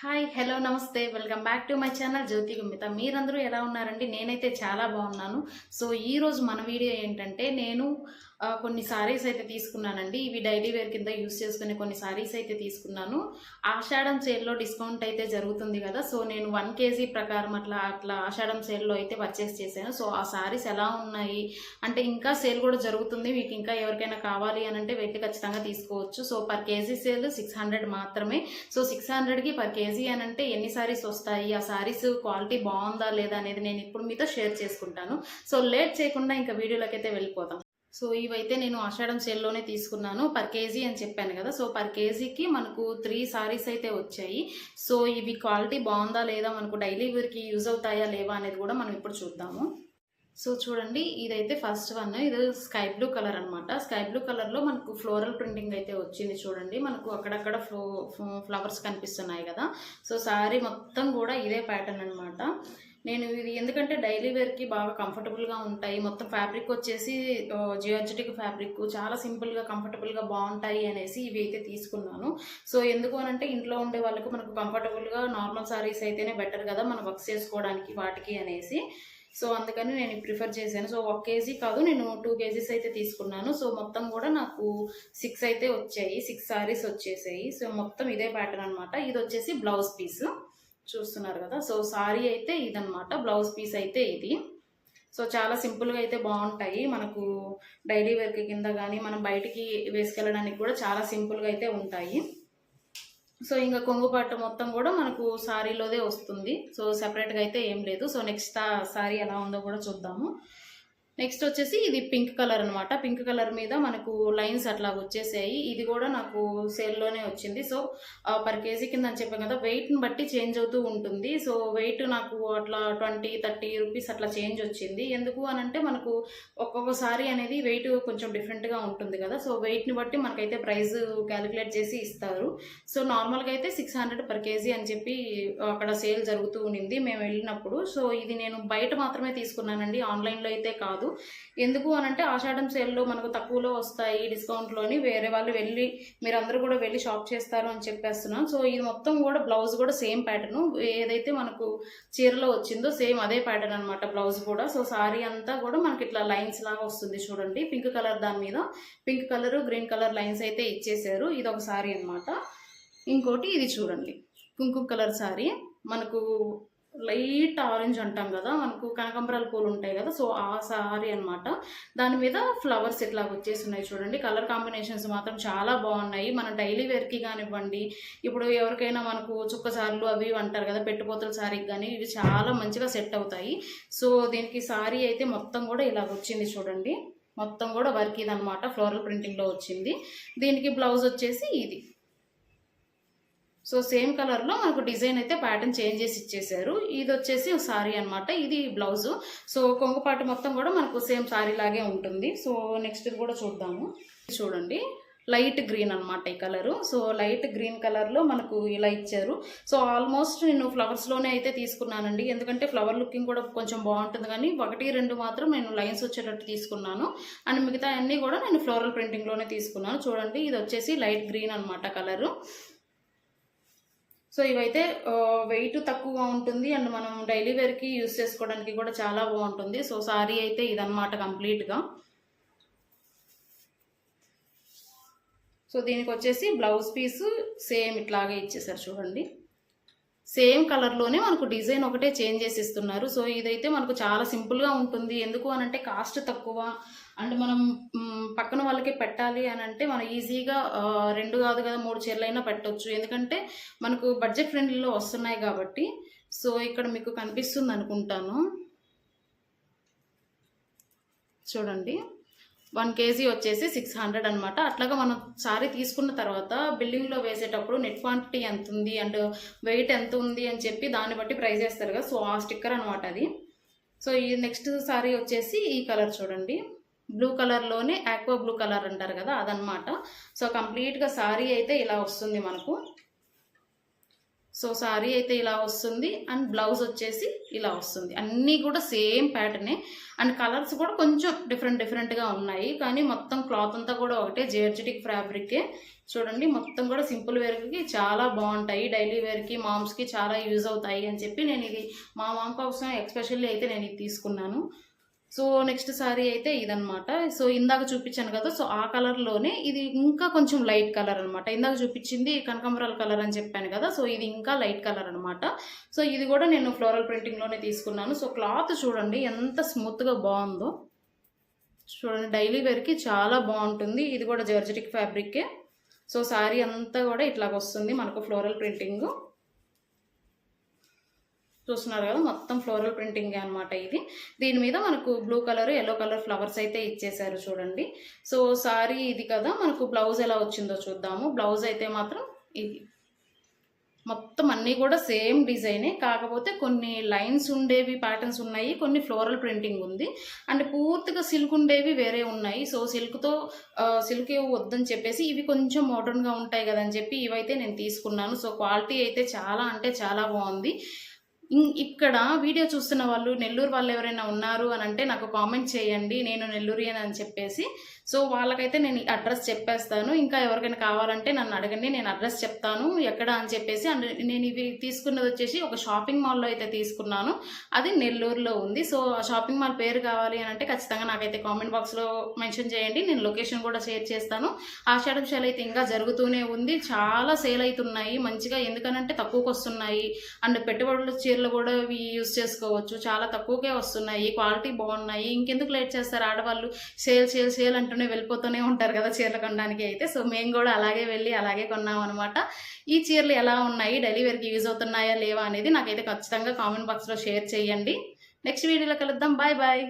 Hi hello నమస్తే. Welcome back to my channel Jyothi గుమ్మిత. మీరందరూ ఎలా ఉన్నారండి? నేనైతే చాలా బాగున్నాను. సో ఈరోజు మన వీడియో ఏంటంటే నేను కొన్ని సారీస్ అయితే తీసుకున్నానండి. ఇవి డైలీ వేర్ కింద యూస్ చేసుకునే కొన్ని సారీస్ అయితే తీసుకున్నాను. ఆషాఢం సేల్లో డిస్కౌంట్ అయితే జరుగుతుంది కదా సో నేను వన్ కేజీ ప్రకారం అట్లా అట్లా ఆషాఢం సేల్లో అయితే పర్చేస్ చేశాను. సో ఆ సారీస్ ఎలా ఉన్నాయి? అంటే ఇంకా సేల్ కూడా జరుగుతుంది. మీకు ఇంకా ఎవరికైనా కావాలి అని అంటే వెళ్ళి ఖచ్చితంగా తీసుకోవచ్చు. So per KG sale six hundred మాత్రమే. సో సిక్స్ హండ్రెడ్కి పర్ కేజీ అని అంటే ఎన్ని సారీస్ వస్తాయి? ఆ సారీస్ క్వాలిటీ బాగుందా లేదా అనేది నేను ఇప్పుడు మీతో షేర్ చేసుకుంటాను. సో లేట్ చేయకుండా ఇంకా వీడియోలోకి అయితే వెళ్ళిపోతాం సో ఇవైతే నేను ఆషాఢం సేల్లోనే తీసుకున్నాను పర్ కేజీ అని చెప్పాను కదా. సో పర్ కేజీకి మనకు త్రీ సారీస్ అయితే వచ్చాయి. సో ఇవి క్వాలిటీ బాగుందా లేదా మనకు డైలీ వేర్కి యూజ్ అవుతాయా లేవా అనేది కూడా మనం ఇప్పుడు చూద్దాము. సో చూడండి ఇదైతే ఫస్ట్ వన్ ఇది స్కై బ్లూ కలర్ అనమాట స్కై బ్లూ కలర్లో మనకు ఫ్లోరల్ ప్రింటింగ్ అయితే వచ్చింది చూడండి. మనకు అక్కడక్కడ ఫ్లో ఫ్లవర్స్ కనిపిస్తున్నాయి కదా. సో సారీ మొత్తం కూడా ఇదే ప్యాటర్న్ అనమాట నేను ఇది ఎందుకంటే డైలీ వేర్కి బాగా కంఫర్టబుల్గా ఉంటాయి. మొత్తం ఫ్యాబ్రిక్ వచ్చేసి జియోజెటిక్ ఫ్యాబ్రిక్ చాలా సింపుల్గా కంఫర్టబుల్గా బాగుంటాయి అనేసి ఇవి అయితే తీసుకున్నాను. సో ఎందుకు అనంటే ఇంట్లో ఉండే వాళ్ళకు మనకు కంఫర్టబుల్గా నార్మల్ సారీస్ అయితేనే బెటర్ కదా మనం వర్క్ చేసుకోవడానికి వాటికి అనేసి. సో అందుకని నేను ప్రిఫర్ చేశాను. సో ఒక కేజీ కాదు నేను టూ కేజీస్ అయితే తీసుకున్నాను. సో మొత్తం కూడా నాకు సిక్స్ అయితే వచ్చాయి. సిక్స్ సారీస్ వచ్చేసాయి. సో మొత్తం ఇదే ప్యాటర్న్ అనమాట ఇది వచ్చేసి బ్లౌజ్ పీస్ చూస్తున్నారు కదా. సో సారీ అయితే ఇదనమాట బ్లౌజ్ పీస్ అయితే ఇది. సో చాలా సింపుల్గా అయితే బాగుంటాయి. మనకు డైలీ వేర్కి కింద కానీ మనం బయటికి వేసుకెళ్ళడానికి కూడా చాలా సింపుల్గా అయితే ఉంటాయి. సో ఇంకా కొంగుపాటు మొత్తం కూడా మనకు సారీలోదే వస్తుంది. సో సెపరేట్గా అయితే ఏం లేదు. సో నెక్స్ట్ ఆ సారీ ఎలా ఉందో కూడా చూద్దాము. నెక్స్ట్ వచ్చేసి ఇది పింక్ కలర్ అనమాట పింక్ కలర్ మీద మనకు లైన్స్ అట్లా వచ్చేసాయి. ఇది కూడా నాకు సేల్లోనే వచ్చింది. సో పర్ కేజీ కింద అని చెప్పాను కదా వెయిట్ని బట్టి చేంజ్ అవుతూ ఉంటుంది. సో వెయిట్ నాకు అట్లా ట్వంటీ థర్టీ రూపీస్ అట్లా చేంజ్ వచ్చింది. ఎందుకు అని అంటే మనకు ఒక్కొక్కసారి అనేది వెయిట్ కొంచెం డిఫరెంట్గా ఉంటుంది కదా. సో వెయిట్ని బట్టి మనకైతే ప్రైస్ క్యాలిక్యులేట్ చేసి ఇస్తారు. సో నార్మల్గా అయితే సిక్స్ హండ్రెడ్ పర్ కేజీ అని చెప్పి అక్కడ సేల్ జరుగుతూ ఉన్నింది మేము వెళ్ళినప్పుడు. సో ఇది నేను బయట మాత్రమే తీసుకున్నానండి. ఆన్లైన్లో అయితే కాదు. ఎందుకు అని అంటే ఆషాఢం సేల్లో మనకు తక్కువలో వస్తాయి డిస్కౌంట్లోని వేరే వాళ్ళు వెళ్ళి మీరందరూ కూడా వెళ్ళి షాప్ చేస్తారు అని చెప్పేస్తున్నాను సో ఇది మొత్తం కూడా బ్లౌజ్ కూడా సేమ్ ప్యాటర్న్ ఏదైతే మనకు చీరలో వచ్చిందో సేమ్ అదే ప్యాటర్న్ అనమాట బ్లౌజ్ కూడా. సో సారీ అంతా కూడా మనకి ఇట్లా లైన్స్ లాగా వస్తుంది చూడండి. పింక్ కలర్ దాని మీద. Pink colour green colour lines అయితే ఇచ్చేసారు. ఇది ఒక సారీ అనమాట ఇంకోటి ఇది చూడండి. కుంకుమ కలర్ సారీ మనకు లైట్ ఆరెంజ్ అంటాం కదా మనకు కనకంబరాల పూలు ఉంటాయి కదా సో ఆ సారీ అనమాట దాని మీద ఫ్లవర్స్ ఇట్లా వచ్చేసి ఉన్నాయి చూడండి. కలర్ కాంబినేషన్స్ మాత్రం చాలా బాగున్నాయి. మన డైలీ వేర్కి కానివ్వండి ఇప్పుడు ఎవరికైనా మనకు చుక్క సార్లు అవి అంటారు కదా పెట్టుపోతల సారీకి కానీ ఇవి చాలా మంచిగా సెట్ అవుతాయి. సో దీనికి సారీ అయితే మొత్తం కూడా ఇలా వచ్చింది చూడండి. మొత్తం కూడా వర్క్ ఇది అనమాట ఫ్లోరల్ ప్రింటింగ్లో వచ్చింది. దీనికి బ్లౌజ్ వచ్చేసి ఇది. సో సేమ్ కలర్లో మనకు డిజైన్ అయితే ప్యాటర్న్ చేంజ్ చేసి ఇచ్చేసారు. ఇది వచ్చేసి సారీ అనమాట ఇది బ్లౌజు. సో కొంగుపాటు మొత్తం కూడా మనకు సేమ్ సారీ లాగే ఉంటుంది. సో నెక్స్ట్ ఇది కూడా చూద్దాము. చూడండి. లైట్ గ్రీన్ అనమాట ఈ కలరు. సో లైట్ గ్రీన్ కలర్లో మనకు ఇలా ఇచ్చారు. సో ఆల్మోస్ట్ నేను ఫ్లవర్స్లోనే అయితే తీసుకున్నానండి. ఎందుకంటే ఫ్లవర్ లుకింగ్ కూడా కొంచెం బాగుంటుంది కానీ ఒకటి రెండు మాత్రం నేను లైన్స్ వచ్చేటట్టు తీసుకున్నాను. అండ్ మిగతా అన్నీ కూడా నేను ఫ్లోరల్ ప్రింటింగ్లోనే తీసుకున్నాను. చూడండి ఇది వచ్చేసి లైట్ గ్రీన్ అనమాట కలరు. సో ఇవైతే వెయిట్ తక్కువగా ఉంటుంది అండ్ మనం డైలీ వేర్కి యూస్ చేసుకోవడానికి కూడా చాలా బాగుంటుంది. సో సారీ అయితే ఇదనమాట కంప్లీట్గా. సో దీనికి వచ్చేసి బ్లౌజ్ పీసు సేమ్ ఇట్లాగే ఇచ్చేసారు చూడండి. సేమ్ కలర్లోనే మనకు డిజైన్ ఒకటే చేంజ్ చేసి ఇస్తున్నారు. సో ఇదైతే మనకు చాలా సింపుల్గా ఉంటుంది. ఎందుకు అనంటే కాస్ట్ తక్కువ. అండ్ మనం పక్కన వాళ్ళకి పెట్టాలి అని అంటే మనం ఈజీగా రెండు కాదు కదా మూడు చీరలైనా పెట్టవచ్చు ఎందుకంటే మనకు బడ్జెట్ ఫ్రెండ్లీలో వస్తున్నాయి కాబట్టి. సో ఇక్కడ మీకు కనిపిస్తుంది అనుకుంటాను. చూడండి. వన్ కేజీ వచ్చేసి సిక్స్ హండ్రెడ్ అనమాట అట్లాగా మనం సారీ తీసుకున్న తర్వాత బిల్డింగ్లో వేసేటప్పుడు నెట్ క్వాంటిటీ ఎంత ఉంది అండ్ వెయిట్ ఎంత ఉంది అని చెప్పి దాన్ని బట్టి ప్రైస్ వేస్తారు కదా. సో ఆ స్టిక్కర్ అనమాట అది. సో ఈ నెక్స్ట్ సారీ వచ్చేసి ఈ కలర్ చూడండి. బ్లూ కలర్లోనే ఆక్వా బ్లూ కలర్ అంటారు కదా అదనమాట సో కంప్లీట్గా సారీ అయితే ఇలా వస్తుంది మనకు. సో సారీ అయితే ఇలా వస్తుంది అండ్ బ్లౌజ్ వచ్చేసి ఇలా వస్తుంది. అన్నీ కూడా సేమ్ ప్యాటర్నే. అండ్ కలర్స్ కూడా కొంచెం డిఫరెంట్ డిఫరెంట్గా ఉన్నాయి. కానీ మొత్తం క్లాత్ అంతా కూడా ఒకటే. జేర్జెటిక్ ఫ్యాబ్రికే. చూడండి మొత్తం కూడా సింపుల్ వేర్కి చాలా బాగుంటాయి. డైలీ వేర్కి మామ్స్కి చాలా యూజ్ అవుతాయి అని చెప్పి నేను ఇది మా మామ్ కోసం ఎక్స్పెషల్లీ అయితే నేను ఇది తీసుకున్నాను. సో నెక్స్ట్ సారీ అయితే ఇదనమాట సో ఇందాక చూపించాను కదా సో ఆ కలర్లోనే ఇది ఇంకా కొంచెం లైట్ కలర్ అనమాట ఇందాక చూపించింది కనకంబరాల కలర్ అని చెప్పాను కదా సో ఇది ఇంకా లైట్ కలర్ అనమాట సో ఇది కూడా నేను ఫ్లోరల్ ప్రింటింగ్లోనే తీసుకున్నాను. సో క్లాత్ చూడండి ఎంత స్మూత్గా బాగుందో. చూడండి డైలీ వేర్కి చాలా బాగుంటుంది. ఇది కూడా జర్జటిక్ ఫ్యాబ్రికే సో శారీ అంతా కూడా ఇట్లాగ వస్తుంది మనకు ఫ్లోరల్ ప్రింటింగ్. చూస్తున్నారు కదా మొత్తం ఫ్లోరల్ ప్రింటింగ్ అనమాట ఇది. దీని మీద మనకు blue colour yellow colour flowers అయితే ఇచ్చేసారు చూడండి. సో సారీ ఇది కదా మనకు బ్లౌజ్ ఎలా వచ్చిందో చూద్దాము. బ్లౌజ్ అయితే మాత్రం ఇది. మొత్తం అన్నీ కూడా సేమ్ డిజైనే కాకపోతే కొన్ని లైన్స్ ఉండేవి ప్యాటర్న్స్ ఉన్నాయి కొన్ని ఫ్లోరల్ ప్రింటింగ్ ఉంది. అండ్ పూర్తిగా సిల్క్ ఉండేవి వేరే ఉన్నాయి. సో సిల్క్తో సిల్క్ వద్దని చెప్పేసి ఇవి కొంచెం మోడర్న్గా ఉంటాయి కదని చెప్పి ఇవైతే నేను తీసుకున్నాను. సో క్వాలిటీ అయితే చాలా అంటే చాలా బాగుంది. ఇక్కడ వీడియో చూస్తున్న వాళ్ళు నెల్లూరు వాళ్ళు ఎవరైనా ఉన్నారు అని అంటే నాకు కామెంట్ చేయండి నేను నెల్లూరియన్ అని చెప్పేసి. సో వాళ్ళకైతే నేను అడ్రస్ చెప్పేస్తాను. ఇంకా ఎవరికైనా కావాలంటే నన్ను అడగండి నేను అడ్రస్ చెప్తాను ఎక్కడ అని చెప్పేసి. అండ్ నేను ఇవి తీసుకున్నది వచ్చేసి ఒక షాపింగ్ మాల్లో అయితే తీసుకున్నాను. అది నెల్లూరులో ఉంది. సో ఆ షాపింగ్ మాల్ పేరు కావాలి అని అంటే ఖచ్చితంగా నాకైతే కామెంట్ బాక్స్లో మెన్షన్ చేయండి. నేను లొకేషన్ కూడా షేర్ చేస్తాను. ఆషాఢం సేల్ అయితే ఇంకా జరుగుతూనే ఉంది. చాలా సేల్ అవుతున్నాయి. మంచిగా ఎందుకనంటే తక్కువకి వస్తున్నాయి. అండ్ పెట్టుబడులు చీరలు కూడా ఇవి యూజ్ చేసుకోవచ్చు. చాలా తక్కువకే వస్తున్నాయి. క్వాలిటీ బాగున్నాయి. ఇంకెందుకు లేట్ చేస్తారు? ఆడవాళ్ళు సేల్ సేల్ సేల్ అంటూనే వెళ్ళిపోతూనే ఉంటారు కదా చీరలు కొనడానికి అయితే. సో మేము కూడా అలాగే వెళ్ళి అలాగే కొన్నాం అనమాట ఈ చీరలు ఎలా ఉన్నాయి? డెలివరీకి యూజ్ అవుతున్నాయా? లేవా అనేది నాకైతే ఖచ్చితంగా కామెంట్ బాక్స్లో షేర్ చేయండి. నెక్స్ట్ వీడియోలో కలుద్దాం. Bye bye